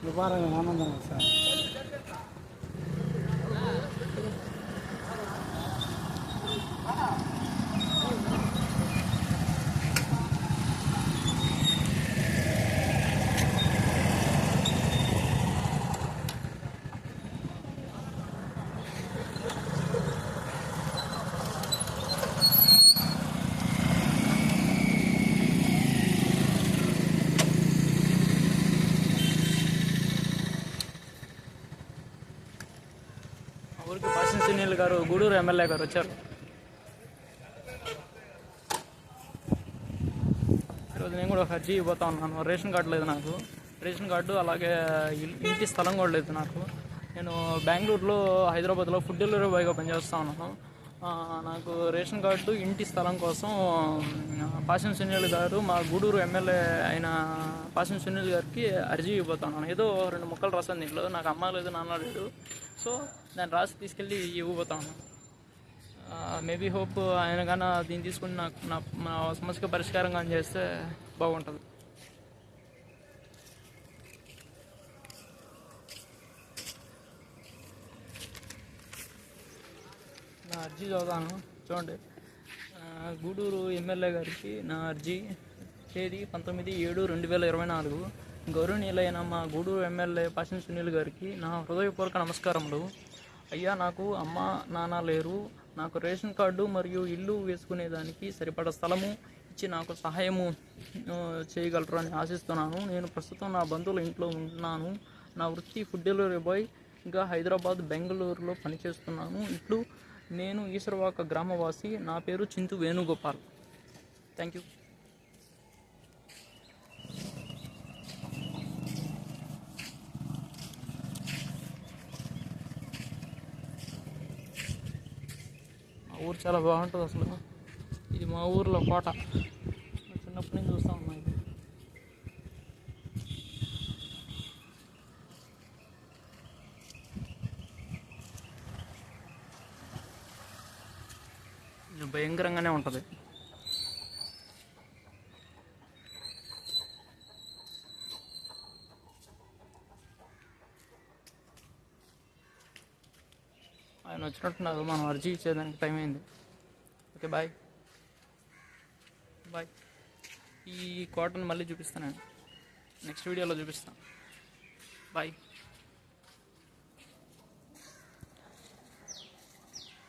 இது பாருங்கள் ஆனந்தம் சார். సునీల్ గారు గూడూరు ఎమ్మెల్యే గారు వచ్చారు. ఈరోజు నేను కూడా ఒక అర్జీ ఇవ్వబోతా ఉన్నాను. రేషన్ కార్డు లేదు నాకు. రేషన్ కార్డు అలాగే ఇంటి స్థలం కూడా లేదు నాకు. నేను బెంగళూరులో హైదరాబాద్లో ఫుడ్ డెలివరీ బాయ్గా పనిచేస్తా ఉన్నాను. నాకు రేషన్ కార్డు ఇంటి స్థలం కోసం పాషన్ సునీల్ గారు మా గూడూరు ఎమ్మెల్యే అయిన పాషన్ సునీల్ గారికి అర్జీ ఇవ్వబోతున్నాను ఏదో రెండు ముక్కలు రాసాను దీంట్లో. నాకు అమ్మ లేదు నాన్న లేదు. సో దాన్ని రాసి తీసుకెళ్ళి ఇవ్వబోతాను. మేబీ హోప్ ఆయన కానీ దీన్ని తీసుకుని నాకు నా నా సమస్యకు పరిష్కారం కానీ చేస్తే బాగుంటుంది. నా అర్జీ చదువుతాను. చూడండి. గూడూరు ఎమ్మెల్యే గారికి నా అర్జీ. తేదీ పంతొమ్మిది ఏడు రెండు వేల ఇరవై నాలుగు. గౌరవనీయులైన మా గూడూరు ఎమ్మెల్యే పాసిన సునీల్ గారికి నా హృదయపూర్వక నమస్కారములు. అయ్యా నాకు అమ్మ నాన్న లేరు. నాకు రేషన్ కార్డు మరియు ఇల్లు వేసుకునేదానికి సరిపడ స్థలము ఇచ్చి నాకు సహాయము చేయగలరు అని ఆశిస్తున్నాను. నేను ప్రస్తుతం నా బంధువుల ఇంట్లో ఉన్నాను. నా వృత్తి ఫుడ్ డెలివరీ బాయ్ ఇంకా హైదరాబాద్ బెంగళూరులో పనిచేస్తున్నాను. ఇట్లు నేను ఈశ్వరవాక గ్రామవాసి. నా పేరు చింతు వేణుగోపాల్. థ్యాంక్ యూ ఊరు చాలా బాగుంటుంది అసలు. ఇది మా ఊర్లో కోట. చిన్నప్పటి నుంచి చూస్తూ ఉన్నా ఇది భయంకరంగానే ఉంటుంది ఆయన వచ్చినట్టున్నారు మనం అర్జీ ఇచ్చేదానికి టైం అయింది. ఓకే బాయ్ బాయ్ ఈ కోటను మళ్ళీ చూపిస్తాను నేను. నెక్స్ట్ వీడియోలో చూపిస్తాను. బాయ్